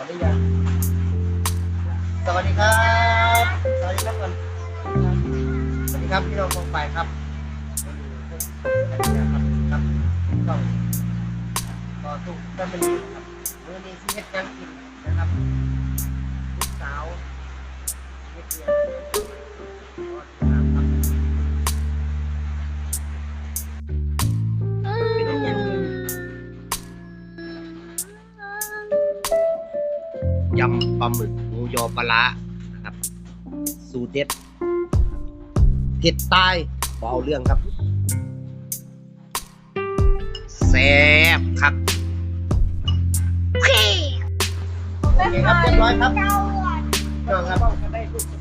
เอาได้ยังสวัสดีครับ สวัสดีครับก่อนสวัสดีครับพี่น้องกองไปครับครับต้องก็ทุกท่านเป็นครับเมื่อนี้ที่เฮ็ดยังกินนะครับลูกสาวเฮ็ดเรียน ยำปลาหมึกหมูยอปลาร้านะครับ สูตรเด็ดเผ็ดตายเบเอาเรื่องครับแซ่บครับโอเคครับเรียบร้อยครับพี่น้องครับ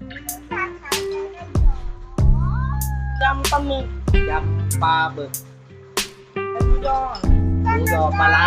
ยำปลาหมึกยำปลาบึกหมูยอหมูยอปลาร้า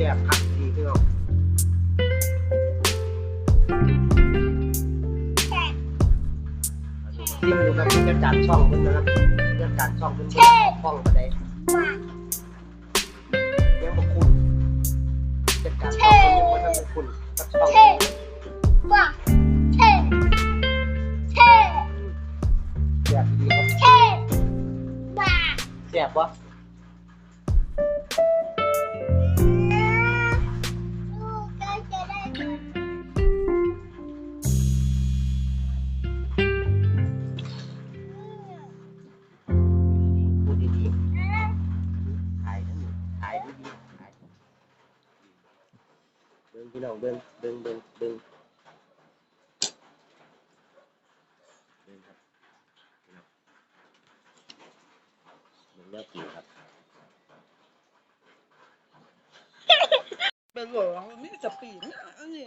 แซ่บครับดีพี่น้องซิมอยู่กับผู้จัดการช่องเพิ่นนะครับผู้จัดการช่องเพิ่นบ่ได้ออกกล้องปานใดยังบ่คุ้นผู้จัดการช่องเพิ่นยังบ่ทันได้คุ้นกับช่องแซ่บดีครับแซ่บบ่ เดินพี่น้องเดินเดินเดินเดินเดินครับพี่น้องเดินแล้วกินครับเป็นหลวงมีสปีดนะอันนี้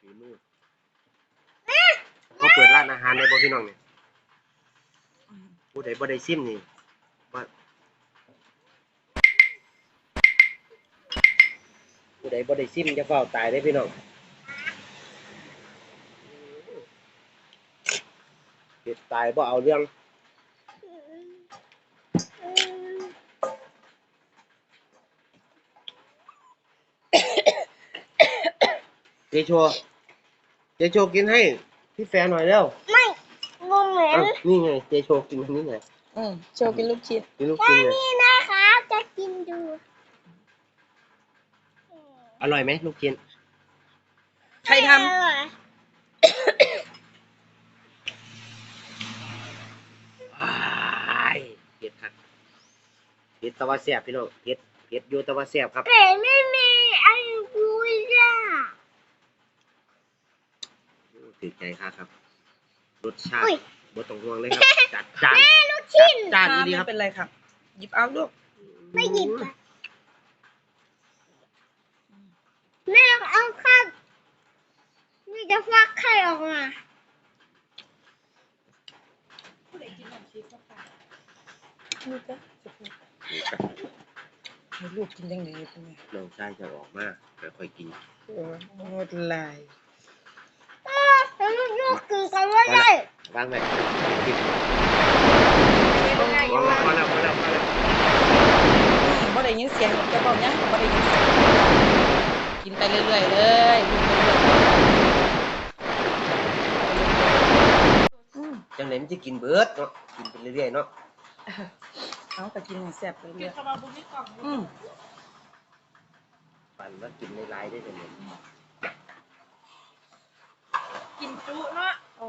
ฝีมือานอาหารในบ่พี่น้องเนี่ยผู้ใดบ่ได้ซิมนี่ว่ผู้ใดบ่ได้ซิมจะเฝ้าตายได้พี่น้องเฮ็ดตายบ่เอาเรื่องเจโชเจโชกินให้ พี่แฟนหน่อยแล้วอ้าวนี่ไงเจโชกินอันนี้ไงอืมโชว์กินลูกชิ้นกินลูกชิ้นไงจะกินดูอร่อยไหมลูกชิ้นใครทอ้ายเผ็ดครับเผ็ดแตะวันแซ่บพี่น้องเผ็ดเผ็ดอยู่แตะวันแซ่บครับ แต่ไม่มีอันดูจ้ะ อืม ถือใจครับครับ รสชาติอุ้ยบ่ต้องห่วงเลยครับ จัดจ้านลูกชิ้นจานครันี้บดีคไม่รับเป็นไรครับ หยิบเอาลูกไม่หยิบอะแม่เอาข้าวนี่จะฟักไข่ออกมาผู้ใดกินขนมชีสเข้าไปลูกจ้ะให้ลูกกินยังไงเป็นไงน้องชายจะออกมาค่อยๆกินโอ้หมดลายแล้วลูก คือกันว่าได้วางไว้กินเป็นไงพอแล้วพอแล้วพอแล้วพอแล้วอืมบ่ได้ยินเสียงจะบอกยังบ่ได้ยินเสียงกินไปเรื่อยๆเลยลูกไปเรื่อยๆอืมจังไหนมันจะกินเบิดเนาะกินไปเรื่อยๆเนาะเอาแต่กินให้แซ่บไปกิเรื่นอยขมาบุญนี่กล่องอืมปั่นว่ากินในลายได้เลยเนี่ยกิน จุเนาะอ๋อ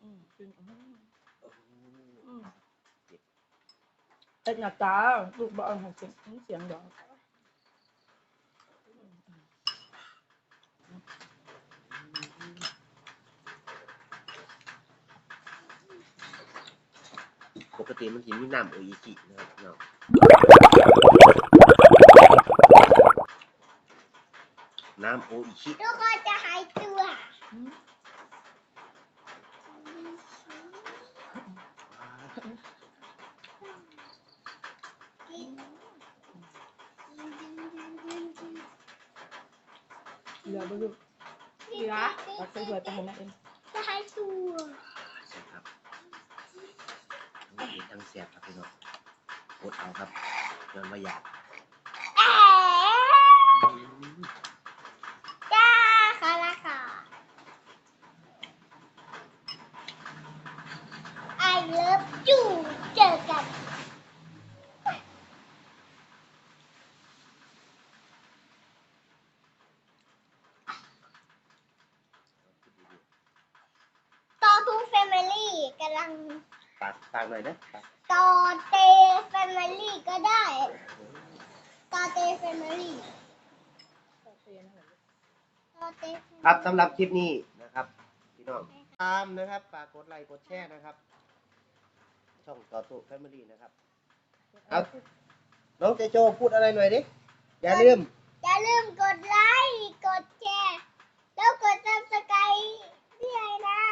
อืมกินอืมอืมเอ็ดหน้าตาลูกบ่เอาให้เสียงเสียงดอกปกติมันกินมีน้ำโออิชินะครับเนาะน้ำโออิชิ แล้วก็จะหายตัวอืม เหลือบ่ลูกเหลือเอาใส่ถ้วยไปให้แม่เองจะหายตัวใช่ครับทั้งกินทั้งเสียบครับพี่น้องอดเอาครับย้อนว่าอยาก แอ๋จ้าค่ะละค่ะ I love you เจอกัน ต่อทูแฟมิ ลี่กำลังปากปากหน่อยนะปากต่อเตแฟมิลี่ก็ได้ต่อเตแฟมิลี่ต่อเตครับสำหรับคลิปนี้นะครับพี่น้องตามนะครับฝากกดไลค์กดแชร์นะครับ ช่องต่อตุแฟมิลี่นะครับเอาน้องเจโจพูดอะไรหน่อยดิอย่าลืมอย่าลืมกดไลค์กดแชร์แล้วกด subscribe ด้วยนะครับ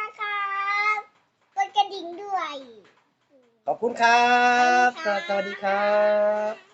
กดกระดิ่งด้วย ขอบคุณครับขอบคุณค่ะสวัสดีครับ